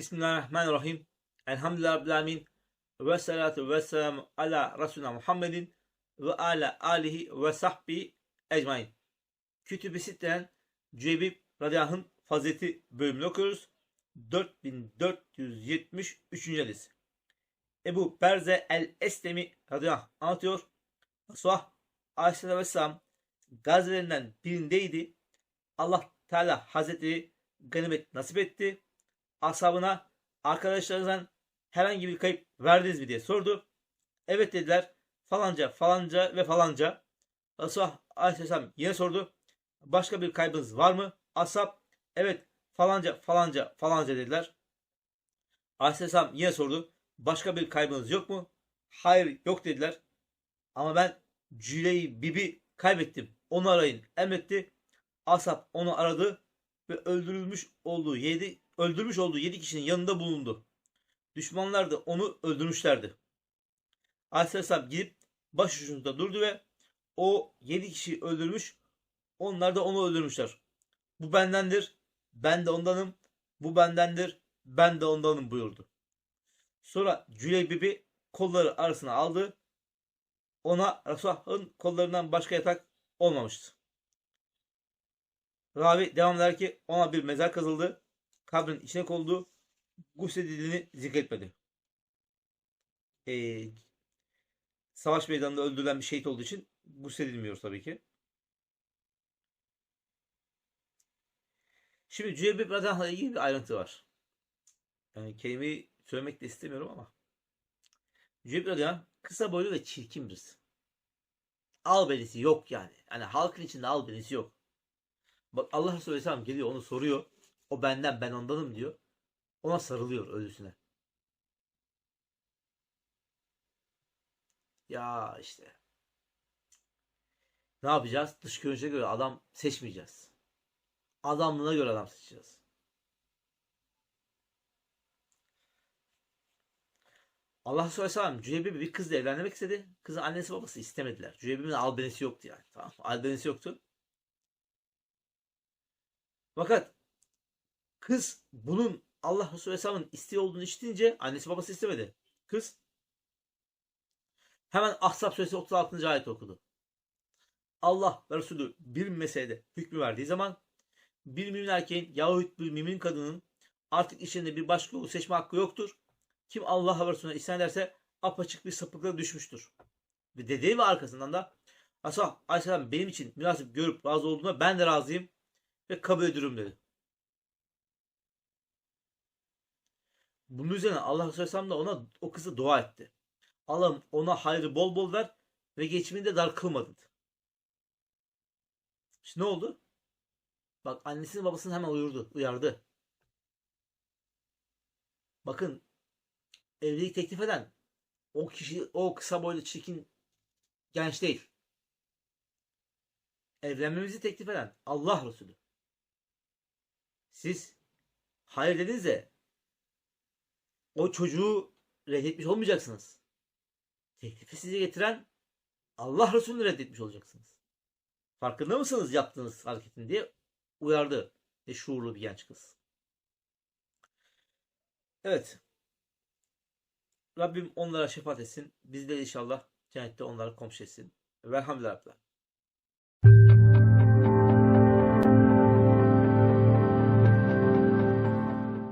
Bismillahirrahmanirrahim. Elhamdülillahi Rabbil Alemin. Ve salatu ve selamu ala Resulina Muhammedin ve ala alihi ve sahbihi ecmain. Kütüb-i Sitte'den Cebib Radiyah'ın Fazileti bölümünü okuyoruz. 4473. hadis. Ebu Berze el-Eslemi Radiyah anlatıyor. Resulullah Aleyhisselatü Vesselam gazelerinden birindeydi. Allah Teala Hazretleri ganimet nasip etti. Ashabına arkadaşlarınızdan herhangi bir kayıp verdiniz mi diye sordu. Evet dediler. Falanca, falanca ve falanca. Resulullah Aleyhisselam yine sordu. Başka bir kaybınız var mı? Ashab evet falanca, falanca, falanca dediler. Aleyhisselam yine sordu. Başka bir kaybınız yok mu? Hayır yok dediler. Ama ben Cüley Bibi kaybettim. Onu arayın. Emretti. Asap onu aradı ve öldürülmüş olduğu yedi öldürmüş olduğu yedi kişinin yanında bulundu. Düşmanlar da onu öldürmüşlerdi. Aleyhisselam gidip başucunda durdu ve o yedi kişi öldürmüş. Onlar da onu öldürmüşler. Bu bendendir. Ben de ondanım. Bu bendendir. Ben de ondanım buyurdu. Sonra Cüley Bibi kolları arasına aldı. Ona Resulullah'ın kollarından başka yatak olmamıştı. Ravi devam eder ki ona bir mezar kazıldı. Kabrin içine kondu. Gusledildiğini zikretmedi. Ee, savaş meydanında öldürülen bir şehit olduğu için gusledilmiyor tabii ki. Şimdi Cüeybib Radyan'la ilgili bir ayrıntı var. Yani kelimeyi söylemek de istemiyorum ama. Cüeybib Radyan kısa boylu ve çirkin birisi. Albenisi yok yani. Yani halkın içinde albenisi yok. Bak Allah Resulü geliyor onu soruyor. O benden ben ondanım diyor. Ona sarılıyor ölüsüne. Ya işte. Ne yapacağız? Dış görünüşe göre adam seçmeyeceğiz. Adamlığına göre adam seçeceğiz. Allah Resulü Aleyhisselam Cüeybi bir kızla evlenmek istedi. Kızın annesi babası istemediler. Cüeybi'nin albenisi yoktu yani. Tamam. Albenisi yoktu. Fakat kız bunun Allah Resulü Aleyhisselam'ın isteği olduğunu işitince annesi babası istemedi. Kız hemen Ahzab suresi 36. ayet okudu. Allah Resulü bir meselede hükmü verdiği zaman bir mümin erkeğin yahut bir mümin kadının artık içinde bir başka yolu seçme hakkı yoktur. Kim Allah Resulüne isyan ederse apaçık bir sapıklığa düşmüştür. Ve dediği ve arkasından da Resulullah Aleyhisselam benim için münasip görüp razı olduğuna ben de razıyım ve kabul ediyorum dedi. Bunun üzerine Allah Resulü da ona o kızı dua etti. Allah'ım ona hayrı bol bol ver ve geçimini de dar kılma dedi. İşte ne oldu? Bak annesinin babasını hemen uyurdu, uyardı. Bakın evlilik teklif eden o kişi o kısa boylu çirkin genç değil. Evlenmemizi teklif eden Allah Resulü. Siz hayır dediniz de o çocuğu reddetmiş olmayacaksınız. Teklifi size getiren Allah Resulü'nü reddetmiş olacaksınız. Farkında mısınız yaptığınız hareketin diye uyardı. Ne şuurlu bir genç kız. Evet. Rabbim onlara şefaat etsin. Biz de inşallah cennette onları komşu etsin. Velhamdülillah.